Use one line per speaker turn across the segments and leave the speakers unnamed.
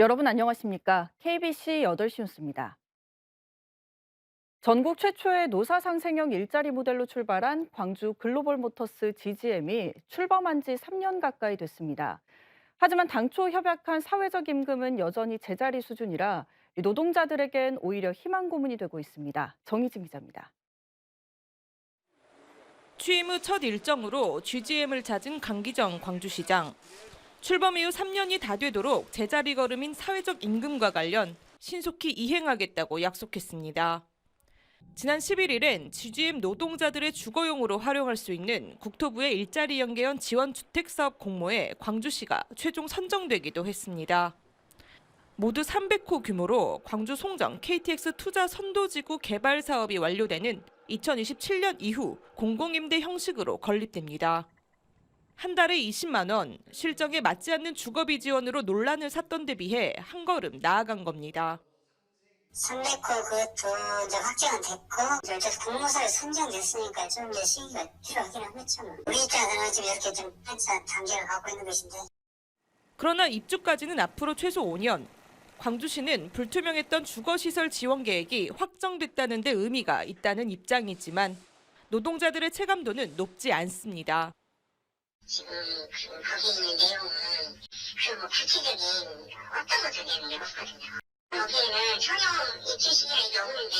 여러분 안녕하십니까? KBC 8시 뉴스입니다. 전국 최초의 노사 상생형 일자리 모델로 출발한 광주 글로벌 모터스 GGM이 출범한 지 3년 가까이 됐습니다. 하지만 당초 협약한 사회적 임금은 여전히 제자리 수준이라 이 노동자들에겐 오히려 희망 고문이 되고 있습니다. 정희진 기자입니다.
취임 후 첫 일정으로 GGM을 찾은 강기정 광주시장. 출범 이후 3년이 다 되도록 제자리 걸음인 사회적 임금과 관련 신속히 이행하겠다고 약속했습니다. 지난 11일엔 GGM 노동자들의 주거용으로 활용할 수 있는 국토부의 일자리 연계형 지원 주택 사업 공모에 광주시가 최종 선정되기도 했습니다. 모두 300호 규모로 광주 송정 KTX 투자 선도지구 개발 사업이 완료되는 2027년 이후 공공임대 형식으로 건립됩니다. 한 달에 20만 원, 실정에 맞지 않는 주거비 지원으로 논란을 샀던 데 비해 한 걸음 나아간 겁니다.
300호 그것도 이제 확정은 됐고 이제 공모사에 선정됐으니까 좀 이제 시기가 필요하긴 하겠죠. 뭐. 우리 입장에서는 지금 이렇게 좀 한참 단계를 갖고 있는 것인데
그러나 입주까지는 앞으로 최소 5년. 광주시는 불투명했던 주거시설 지원 계획이 확정됐다는 데 의미가 있다는 입장이지만 노동자들의 체감도는 높지 않습니다.
지금 그 거기 있는 내용은 그뭐 구체적인 어떤 내는 없거든요. 여기에는 전혀 시기가 이게 없는데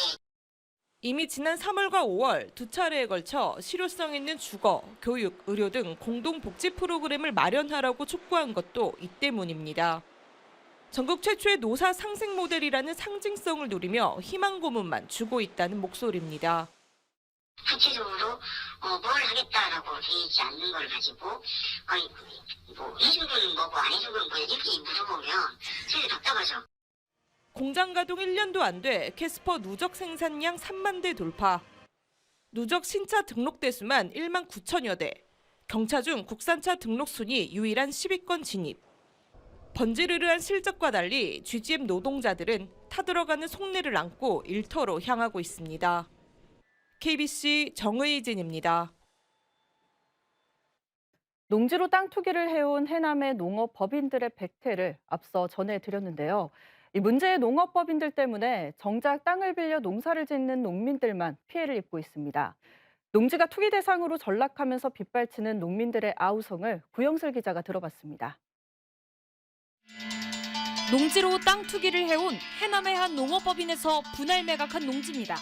이미 지난 3월과 5월 두 차례에 걸쳐 실효성 있는 주거, 교육, 의료 등 공동 복지 프로그램을 마련하라고 촉구한 것도 이 때문입니다. 전국 최초의 노사 상생 모델이라는 상징성을 누리며 희망 고문만 주고 있다는 목소리입니다.
구체적으로 어, 뭘 하겠다라고 되어 있지 않는 걸 가지고 아니 뭐건 뭐고 안건 뭐야 이렇게 물어보면 저희 답답하죠.
공장 가동 1년도 안 돼 캐스퍼 누적 생산량 3만 대 돌파. 누적 신차 등록 대수만 1만 9천여 대. 경차 중 국산차 등록 순위 유일한 10위권 진입. 번지르르한 실적과 달리 GGM 노동자들은 타들어가는 속내를 안고 일터로 향하고 있습니다. KBC 정의진입니다.
농지로 땅 투기를 해온 해남의 농업 법인들의 백태를 앞서 전해드렸는데요. 이 문제의 농업 법인들 때문에 정작 땅을 빌려 농사를 짓는 농민들만 피해를 입고 있습니다. 농지가 투기 대상으로 전락하면서 빗발치는 농민들의 아우성을 구영슬 기자가 들어봤습니다.
농지로 땅 투기를 해온 해남의 한 농업법인에서 분할 매각한 농지입니다.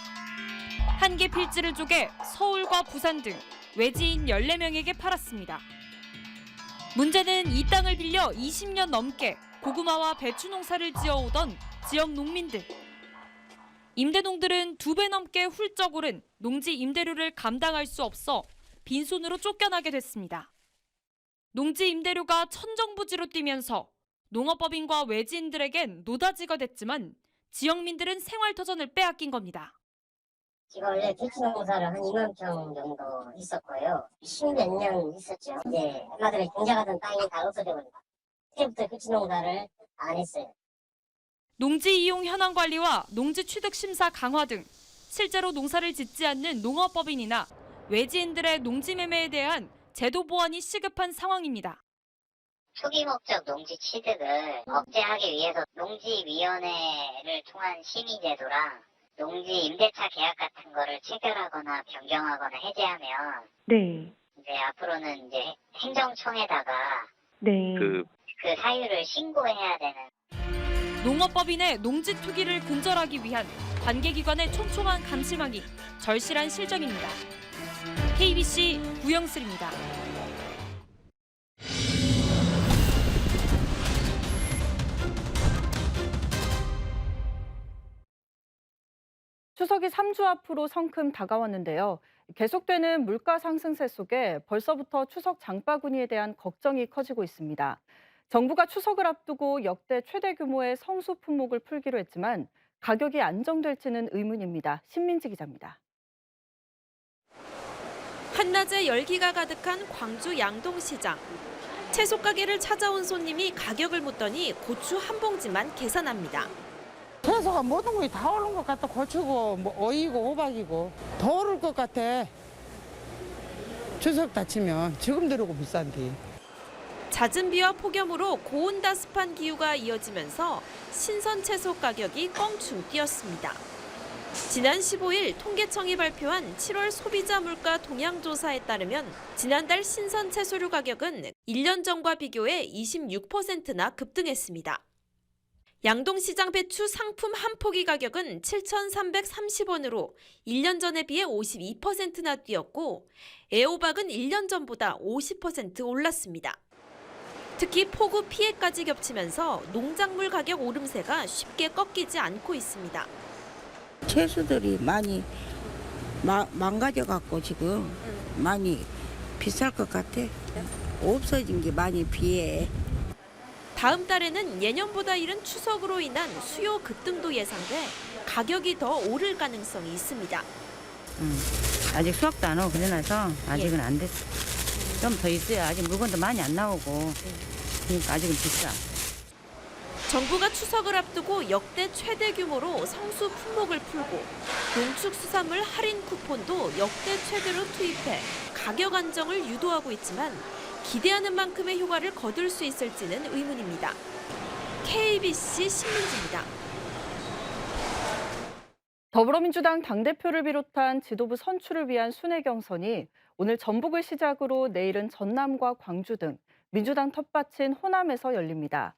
한 개 필지를 쪼개 서울과 부산 등 외지인 14명에게 팔았습니다. 문제는 이 땅을 빌려 20년 넘게 고구마와 배추 농사를 지어오던 지역 농민들. 임대농들은 두 배 넘게 훌쩍 오른 농지 임대료를 감당할 수 없어 빈손으로 쫓겨나게 됐습니다. 농지 임대료가 천정부지로 뛰면서 농업법인과 외지인들에겐 노다지가 됐지만 지역민들은 생활터전을 빼앗긴 겁니다.
제가 원래 대추 농사를 한 2만 평 정도 있었고요. 십몇 년 있었죠. 이제 얼마들에 경작하던 땅이 다 없어져 버린다. 그때부터 대추 농사를 안 했어요.
농지 이용 현황 관리와 농지 취득 심사 강화 등 실제로 농사를 짓지 않는 농업법인이나 외지인들의 농지 매매에 대한 제도 보완이 시급한 상황입니다.
투기 목적 농지 취득을 억제하기 위해서 농지위원회를 통한 심의제도랑 농지 임대차 계약 같은 거를 체결하거나 변경하거나 해제하면
네,
이제 앞으로는 이제 행정청에다가
네.
그 사유를 신고해야 되는
농업법인의 농지 투기를 근절하기 위한 관계기관의 촘촘한 감시망이 절실한 실정입니다. KBC 구영슬입니다.
추석이 3주 앞으로 성큼 다가왔는데요. 계속되는 물가 상승세 속에 벌써부터 추석 장바구니에 대한 걱정이 커지고 있습니다. 정부가 추석을 앞두고 역대 최대 규모의 성수 품목을 풀기로 했지만 가격이 안정될지는 의문입니다. 신민지 기자입니다.
한낮에 열기가 가득한 광주 양동시장. 채소 가게를 찾아온 손님이 가격을 묻더니 고추 한 봉지만 계산합니다.
채소가 모든 것이 다 오른 것 같아. 고추고, 뭐, 어이고, 호박이고. 더 오를 것 같아. 추석 다치면 지금 들어고 비싼데.
잦은 비와 폭염으로 고온다 습한 기후가 이어지면서 신선 채소 가격이 껑충 뛰었습니다. 지난 15일 통계청이 발표한 7월 소비자 물가 동향 조사에 따르면 지난달 신선 채소류 가격은 1년 전과 비교해 26%나 급등했습니다. 양동시장 배추 상품 한 포기 가격은 7,330원으로 1년 전에 비해 52%나 뛰었고 애호박은 1년 전보다 50% 올랐습니다. 특히 폭우 피해까지 겹치면서 농작물 가격 오름세가 쉽게 꺾이지 않고 있습니다.
채소들이 많이 마, 망가져 갖고 지금 많이 비쌀 것 같아. 없어진 게 많이 비해.
다음 달에는 예년보다 이른 추석으로 인한 수요 급등도 예상돼 가격이 더 오를 가능성이 있습니다.
아직 수확도 안 오고 그래놔서 아직은 안 됐어. 좀 더 있어야 아직 물건도 많이 안 나오고. 그러니까 아직은 비싸.
정부가 추석을 앞두고 역대 최대 규모로 성수 품목을 풀고 농축수산물 할인 쿠폰도 역대 최대로 투입해 가격 안정을 유도하고 있지만 기대하는 만큼의 효과를 거둘 수 있을지는 의문입니다. KBC 신문지입니다.
더불어민주당 당대표를 비롯한 지도부 선출을 위한 순회 경선이 오늘 전북을 시작으로 내일은 전남과 광주 등 민주당 텃밭인 호남에서 열립니다.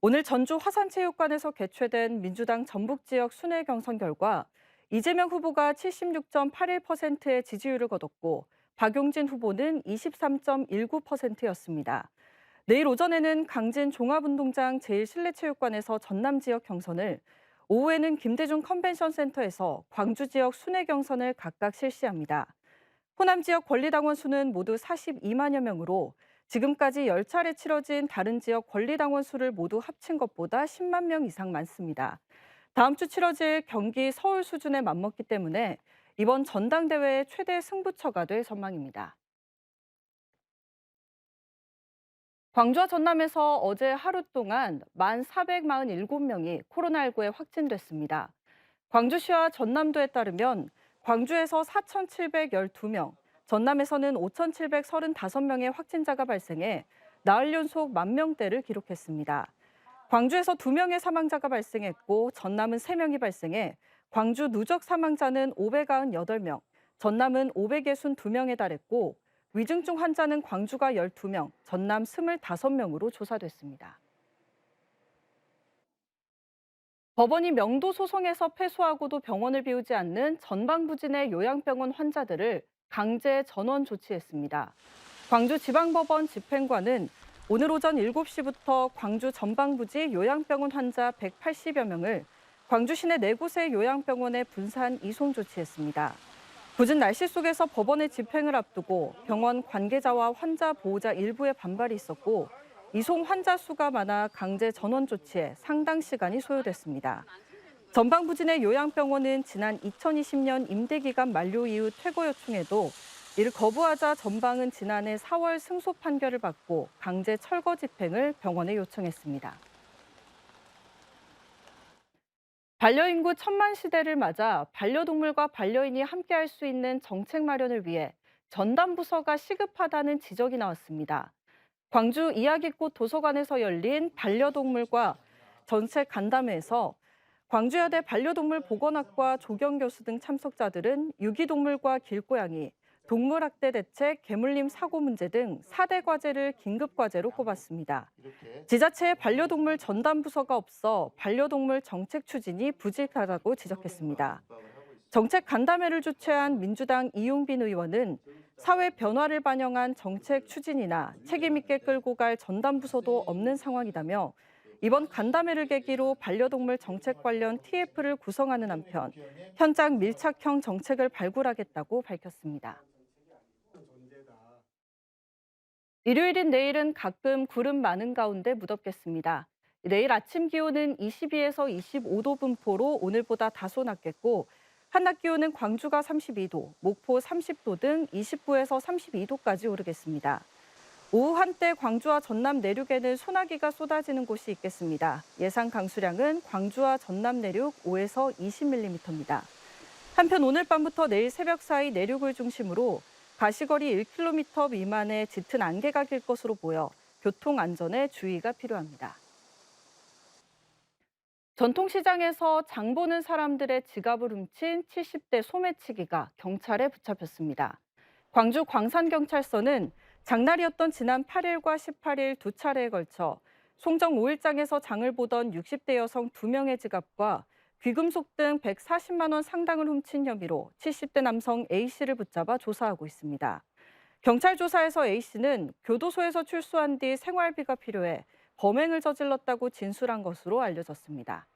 오늘 전주 화산체육관에서 개최된 민주당 전북 지역 순회 경선 결과 이재명 후보가 76.81%의 지지율을 거뒀고 박용진 후보는 23.19%였습니다. 내일 오전에는 강진 종합운동장 제1실내체육관에서 전남 지역 경선을 오후에는 김대중 컨벤션 센터에서 광주 지역 순회 경선을 각각 실시합니다. 호남 지역 권리당원 수는 모두 42만여 명으로 지금까지 10차례 치러진 다른 지역 권리당원 수를 모두 합친 것보다 10만 명 이상 많습니다. 다음 주 치러질 경기 서울 수준에 맞먹기 때문에 이번 전당대회의 최대 승부처가 될 전망입니다. 광주와 전남에서 어제 하루 동안 1,447명이 코로나19에 확진됐습니다. 광주시와 전남도에 따르면 광주에서 4,712명, 전남에서는 5,735명의 확진자가 발생해 나흘 연속 만 명대를 기록했습니다. 광주에서 2명의 사망자가 발생했고 전남은 3명이 발생해 광주 누적 사망자는 598명, 전남은 562명에 달했고 위중증 환자는 광주가 12명, 전남 25명으로 조사됐습니다. 법원이 명도 소송에서 패소하고도 병원을 비우지 않는 전방부진의 요양병원 환자들을 강제 전원 조치했습니다. 광주지방법원 집행관은 오늘 오전 7시부터 광주 전방부지 요양병원 환자 180여 명을 광주 시내 네 곳의 요양병원에 분산 이송 조치했습니다. 궂은 날씨 속에서 법원의 집행을 앞두고 병원 관계자와 환자 보호자 일부의 반발이 있었고 이송 환자 수가 많아 강제 전원 조치에 상당 시간이 소요됐습니다. 전방부진의 요양병원은 지난 2020년 임대기간 만료 이후 퇴거 요청에도 이를 거부하자 전방은 지난해 4월 승소 판결을 받고 강제 철거 집행을 병원에 요청했습니다. 반려인구 천만 시대를 맞아 반려동물과 반려인이 함께할 수 있는 정책 마련을 위해 전담 부서가 시급하다는 지적이 나왔습니다. 광주 이야기꽃 도서관에서 열린 반려동물과 정책 간담회에서 광주여대 반려동물 보건학과 조경 교수 등 참석자들은 유기동물과 길고양이, 동물학대 대책, 개물림 사고 문제 등 4대 과제를 긴급 과제로 꼽았습니다. 지자체에 반려동물 전담 부서가 없어 반려동물 정책 추진이 부직하다고 지적했습니다. 정책 간담회를 주최한 민주당 이용빈 의원은 사회 변화를 반영한 정책 추진이나 책임 있게 끌고 갈 전담 부서도 없는 상황이다며 이번 간담회를 계기로 반려동물 정책 관련 TF를 구성하는 한편 현장 밀착형 정책을 발굴하겠다고 밝혔습니다. 일요일인 내일은 가끔 구름 많은 가운데 무덥겠습니다. 내일 아침 기온은 22에서 25도 분포로 오늘보다 다소 낮겠고 한낮 기온은 광주가 32도, 목포 30도 등 29에서 32도까지 오르겠습니다. 오후 한때 광주와 전남 내륙에는 소나기가 쏟아지는 곳이 있겠습니다. 예상 강수량은 광주와 전남 내륙 5에서 20mm입니다. 한편 오늘 밤부터 내일 새벽 사이 내륙을 중심으로 가시거리 1km 미만의 짙은 안개가 길 것으로 보여 교통 안전에 주의가 필요합니다. 전통시장에서 장 보는 사람들의 지갑을 훔친 70대 소매치기가 경찰에 붙잡혔습니다. 광주 광산경찰서는 장날이었던 지난 8일과 18일 두 차례에 걸쳐 송정 5일장에서 장을 보던 60대 여성 2명의 지갑과 귀금속 등 140만 원 상당을 훔친 혐의로 70대 남성 A씨를 붙잡아 조사하고 있습니다. 경찰 조사에서 A씨는 교도소에서 출소한 뒤 생활비가 필요해 범행을 저질렀다고 진술한 것으로 알려졌습니다.